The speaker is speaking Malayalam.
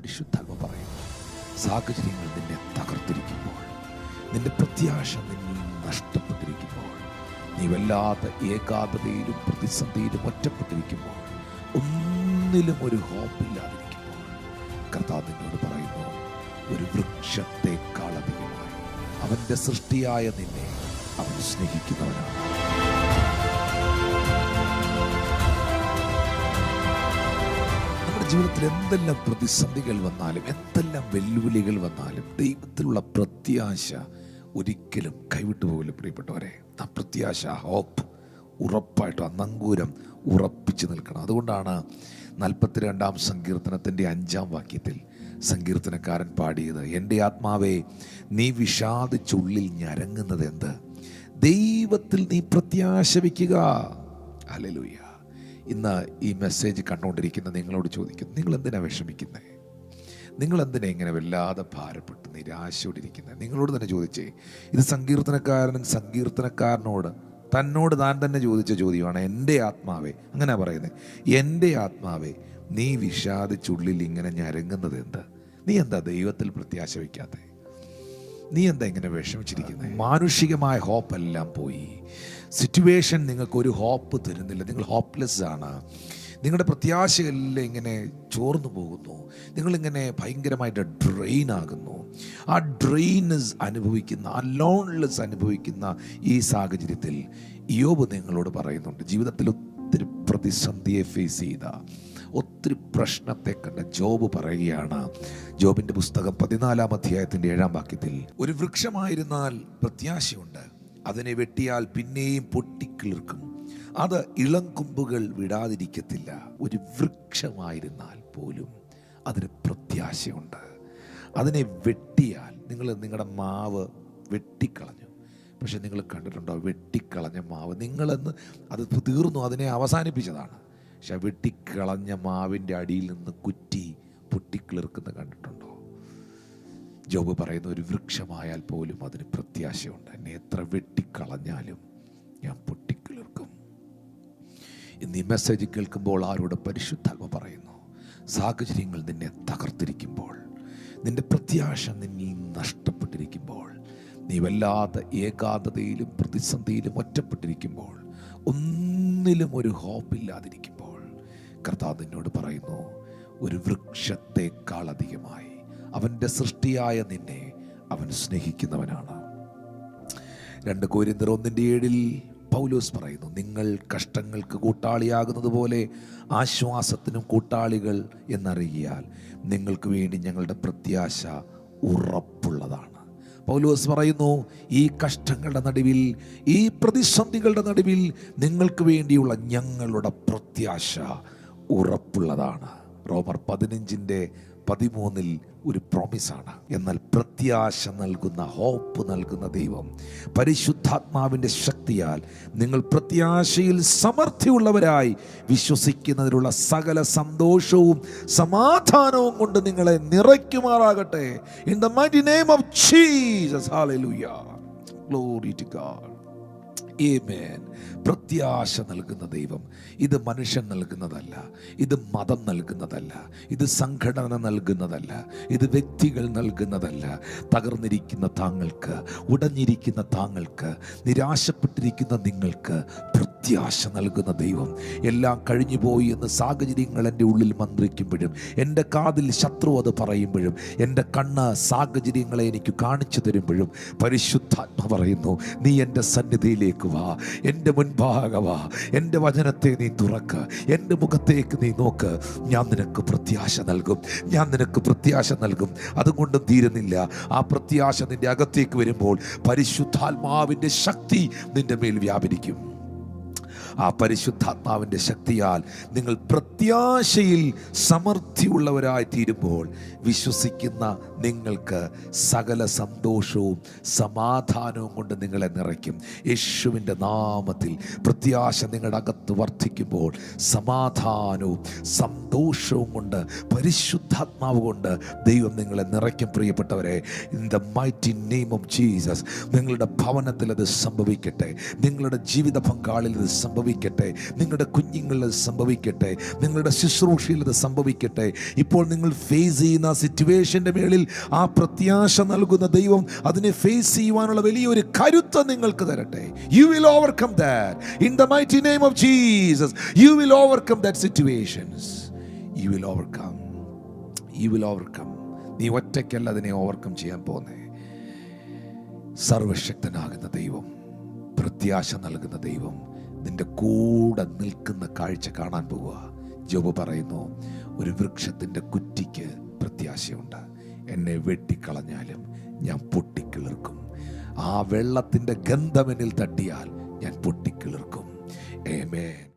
പരിശുദ്ധാത്മ പറയുന്നു സാഹചര്യങ്ങൾ നിന്നെ തകർത്തിരിക്കുമ്പോൾ നിന്റെ പ്രത്യാശ നിന്നിൽ നഷ്ടപ്പെട്ടിരിക്കുമ്പോൾ നീ വല്ലാത്ത ഏകാഗ്രതയിലും പ്രതിസന്ധിയിലും ഒറ്റപ്പെട്ടിരിക്കുമ്പോൾ ഒന്നിലും ഒരു ഹോപ്പില്ലാതിരിക്കുമ്പോൾ കർത്താവ് നിന്നോട് പറയുന്നു ഒരു വൃക്ഷത്തെക്കാളധികമായി അവന്റെ സൃഷ്ടിയായ നിന്നെ അവൻ സ്നേഹിക്കുന്നവനാണ്. ജീവിതത്തിൽ എന്തെല്ലാം പ്രതിസന്ധികൾ വന്നാലും എന്തെല്ലാം വെല്ലുവിളികൾ വന്നാലും ദൈവത്തിലുള്ള പ്രത്യാശ ഒരിക്കലും കൈവിട്ടു പോകില്ല പ്രിയപ്പെട്ടവരെ. ആ പ്രത്യാശ ഹോപ്പ് ഉറപ്പായിട്ടും ആ നങ്കൂരം ഉറപ്പിച്ചു നിൽക്കണം. അതുകൊണ്ടാണ് നാൽപ്പത്തിരണ്ടാം സങ്കീർത്തനത്തിന്റെ അഞ്ചാം വാക്യത്തിൽ സങ്കീർത്തനക്കാരൻ പാടിയത് എന്റെ ആത്മാവേ നീ വിഷാദിച്ചുള്ളിൽ ഞരങ്ങുന്നത് എന്ത്? ദൈവത്തിൽ നീ പ്രത്യാശ വയ്ക്കുക. അലലുയ്യ ഇന്ന് ഈ മെസ്സേജ് കണ്ടുകൊണ്ടിരിക്കുന്ന നിങ്ങളോട് ചോദിക്കുന്നു നിങ്ങൾ എന്തിനാണ് വിഷമിക്കുന്നത് നിങ്ങൾ എന്തിനാ ഇങ്ങനെ വല്ലാതെ ഭാരപ്പെട്ട് നിരാശയോടിരിക്കുന്നത് നിങ്ങളോട് തന്നെ ചോദിച്ചേ ഇത് സങ്കീർത്തനക്കാരനും സങ്കീർത്തനക്കാരനോട് തന്നോട് താൻ തന്നെ ചോദിച്ച ചോദ്യമാണ് എന്റെ ആത്മാവേ. അങ്ങനെ പറയുന്നത് എന്റെ ആത്മാവേ നീ വിഷാദിച്ചുള്ളിൽ ഇങ്ങനെ ഞരങ്ങുന്നത് എന്ത്? നീ എന്താ ദൈവത്തിൽ പ്രത്യാശ വയ്ക്കാത്തേ നീ എന്താ ഇങ്ങനെ വിഷമിച്ചിരിക്കുന്നത് മാനുഷികമായ ഹോപ്പെല്ലാം പോയി. സിറ്റുവേഷൻ നിങ്ങൾക്ക് ഒരു ഹോപ്പ് തരുന്നില്ല. നിങ്ങൾ ഹോപ്പ്ലെസ് ആണ്. നിങ്ങളുടെ പ്രത്യാശയെല്ലാം ഇങ്ങനെ ചോർന്നു പോകുന്നു. നിങ്ങളിങ്ങനെ ഭയങ്കരമായിട്ട് ഡ്രെയിൻ ആകുന്നു. ആ ഡ്രെയിൻസ് അനുഭവിക്കുന്ന ആ ലോൺലെസ് അനുഭവിക്കുന്ന ഈ സാഹചര്യത്തിൽ യോബ് നിങ്ങളോട് പറയുന്നുണ്ട് ജീവിതത്തിൽ ഒത്തിരി പ്രതിസന്ധിയെ ഫേസ് ചെയ്ത ഒത്തിരി പ്രശ്നത്തെ കണ്ട ജോബ് പറയുകയാണ്. ജോബിന്റെ പുസ്തകം പതിനാലാം അധ്യായത്തിന്റെ ഏഴാം വാക്യത്തിൽ ഒരു വൃക്ഷമായിരുന്നാൽ പ്രത്യാശയുണ്ട് അതിനെ വെട്ടിയാൽ പിന്നെയും പൊട്ടിക്കിളിർക്കും. അത് ഇളം കൊമ്പുകൾ വിടാതിരിക്കത്തില്ല. ഒരു വൃക്ഷമായിരുന്നാൽ പോലും അതിന് പ്രത്യാശയുണ്ട്. അതിനെ വെട്ടിയാൽ നിങ്ങൾ നിങ്ങളുടെ മാവ് വെട്ടിക്കളഞ്ഞു. പക്ഷെ നിങ്ങൾ കണ്ടിട്ടുണ്ടോ? വെട്ടിക്കളഞ്ഞ മാവ്. നിങ്ങളെന്ന് അത് തീർന്നു അതിനെ അവസാനിപ്പിച്ചതാണ്. പക്ഷെ വെട്ടിക്കളഞ്ഞ മാവിന്റെ അടിയിൽ നിന്ന് കുറ്റി പൊട്ടിക്കിളിർക്കുന്ന കണ്ടിട്ടുണ്ടോ. ജോബ് പറയുന്ന ഒരു വൃക്ഷമായാൽ പോലും അതിന് പ്രത്യാശയുണ്ട്. എന്നെ എത്ര വെട്ടിക്കളഞ്ഞാലും ഞാൻ പൊട്ടിക്കിളിർക്കും. ഇന്ന് ഈ മെസ്സേജ് കേൾക്കുമ്പോൾ ആരോട് പരിശുദ്ധാത്മ പറയുന്നു? സാഹചര്യങ്ങൾ നിന്നെ തകർത്തിരിക്കുമ്പോൾ നിന്റെ പ്രത്യാശ നിന്നിൽ നഷ്ടപ്പെട്ടിരിക്കുമ്പോൾ നീ വല്ലാത്ത ഏകാന്തതയിലും പ്രതിസന്ധിയിലും ഒറ്റപ്പെട്ടിരിക്കുമ്പോൾ ഒന്നിലും ഒരു ഹോപ്പില്ലാതിരിക്കുമ്പോൾ കർത്താവ് നിന്നോട് പറയുന്നു ഒരു വൃക്ഷത്തെക്കാളധികമായി അവന്റെ സൃഷ്ടിയായ നിന്നെ അവൻ സ്നേഹിക്കുന്നവനാണ്. രണ്ട് കോരിന്തർ ഒന്നിന്റെ ഏഴിൽ പൗലോസ് പറയുന്നു നിങ്ങൾ കഷ്ടങ്ങൾക്ക് കൂട്ടാളിയാകുന്നത് പോലെ ആശ്വാസത്തിനും കൂട്ടാളികൾ എന്നറിയാൽ നിങ്ങൾക്ക് വേണ്ടി ഞങ്ങളുടെ പ്രത്യാശ ഉറപ്പുള്ളതാണ്. പൗലോസ് പറയുന്നു ഈ കഷ്ടങ്ങളുടെ നടുവിൽ ഈ പ്രതിസന്ധികളുടെ നടുവിൽ നിങ്ങൾക്ക് വേണ്ടിയുള്ള ഞങ്ങളുടെ പ്രത്യാശ ഉറപ്പുള്ളതാണ്. റോമർ പതിനഞ്ചിന്റെ പതിമൂന്നിൽ ഒരു പ്രോമിസാണ് എന്നാൽ പ്രത്യാശ നൽകുന്ന ഹോപ്പ് നൽകുന്ന ദൈവം പരിശുദ്ധാത്മാവിന്റെ ശക്തിയാൽ നിങ്ങൾ പ്രത്യാശയിൽ സമർത്ഥിയുള്ളവരായി വിശ്വസിക്കുന്നതിനുള്ള സകല സന്തോഷവും സമാധാനവും കൊണ്ട് നിങ്ങളെ നിറയ്ക്കുമാറാകട്ടെ. In the mighty name of Jesus hallelujah glory to God Amen. പ്രത്യാശ നൽകുന്ന ദൈവം. ഇത് മനുഷ്യൻ നൽകുന്നതല്ല. ഇത് മതം നൽകുന്നതല്ല. ഇത് സംഘടന നൽകുന്നതല്ല. ഇത് വ്യക്തികൾ നൽകുന്നതല്ല. തകർന്നിരിക്കുന്ന താങ്കൾക്ക് ഉടഞ്ഞിരിക്കുന്ന താങ്കൾക്ക് നിരാശപ്പെട്ടിരിക്കുന്ന നിങ്ങൾക്ക് പ്രത്യാശ നൽകുന്ന ദൈവം. എല്ലാം കഴിഞ്ഞുപോയി എന്ന് സാഹചര്യങ്ങൾ എന്റെ ഉള്ളിൽ മന്ത്രിക്കുമ്പോഴും എന്റെ കാതിൽ ശത്രു അത് പറയുമ്പോഴും എന്റെ കണ്ണ് സാഹചര്യങ്ങളെ എനിക്ക് കാണിച്ചു തരുമ്പോഴും പരിശുദ്ധാത്മ പറയുന്നു നീ എന്റെ സന്നിധിയിലേക്ക് വാ എന്റെ മുൻഭാഗ വാ എന്റെ വചനത്തെ നീ തുറക്ക് എന്റെ മുഖത്തേക്ക് നീ നോക്ക് ഞാൻ നിനക്ക് പ്രത്യാശ നൽകും ഞാൻ നിനക്ക് പ്രത്യാശ നൽകും. അതുകൊണ്ടും തീരുന്നില്ല. ആ പ്രത്യാശ നിന്റെ അകത്തേക്ക് വരുമ്പോൾ പരിശുദ്ധാത്മാവിന്റെ ശക്തി നിന്റെ മേൽ വ്യാപരിക്കും. ആ പരിശുദ്ധാത്മാവിന്റെ ശക്തിയാൽ നിങ്ങൾ പ്രത്യാശയിൽ സമൃദ്ധിയുള്ളവരായി തീരുമ്പോൾ വിശ്വസിക്കുന്ന നിങ്ങൾക്ക് സകല സന്തോഷവും സമാധാനവും കൊണ്ട് നിങ്ങളെ നിറയ്ക്കും. യേശുവിന്റെ നാമത്തിൽ പ്രത്യാശ നിങ്ങളുടെ അകത്ത് വർദ്ധിക്കുമ്പോൾ സമാധാനവും സന്തോഷവും കൊണ്ട് പരിശുദ്ധാത്മാവ് കൊണ്ട് ദൈവം നിങ്ങളെ നിറയ്ക്കും. പ്രിയപ്പെട്ടവരെ in the mighty name of Jesus നിങ്ങളുടെ ഭവനത്തിൽ അത് സംഭവിക്കട്ടെ. നിങ്ങളുടെ ജീവിത പങ്കാളിൽ ഇത് സംഭവിക്കട്ടെ. സംഭവിക്കട്ടെ. നിങ്ങളുടെ കുഞ്ഞുങ്ങളിൽ അത് സംഭവിക്കട്ടെ. നിങ്ങളുടെ ശുശ്രൂഷയിൽ അത് സംഭവിക്കട്ടെ. ഇപ്പോൾ നിങ്ങൾ ഫേസ് ചെയ്യുന്ന സിറ്റുവേഷന്റെ മേളിൽ ആ പ്രത്യാശ നൽകുന്ന ദൈവം അതിനെ ഫേസ് ചെയ്യുവാനുള്ള വലിയൊരു കരുത്ത് നിങ്ങൾക്ക് തരട്ടെ. You will overcome that in the mighty name of Jesus you will overcome that situations you will overcome you will overcome നീ ഒറ്റയ്ക്കല്ല അതിനെ ഓവർകം ചെയ്യാൻ പോകുന്നേ സർവശക്തനാകുന്ന ദൈവം പ്രത്യാശ നൽകുന്ന ദൈവം നിന്റെ കൂടെ നിൽക്കുന്ന കാഴ്ച കാണാൻ പോവുക. ജോബ് പറയുന്നു ഒരു വൃക്ഷത്തിന്റെ കുറ്റിക്ക് പ്രത്യാശയുണ്ട്. എന്നെ വെട്ടിക്കളഞ്ഞാലും ഞാൻ പൊട്ടിക്കിളിർക്കും. ആ വെള്ളത്തിന്റെ ഗന്ധമെന്നിൽ തട്ടിയാൽ ഞാൻ പൊട്ടിക്കിളിർക്കും. ഏമേ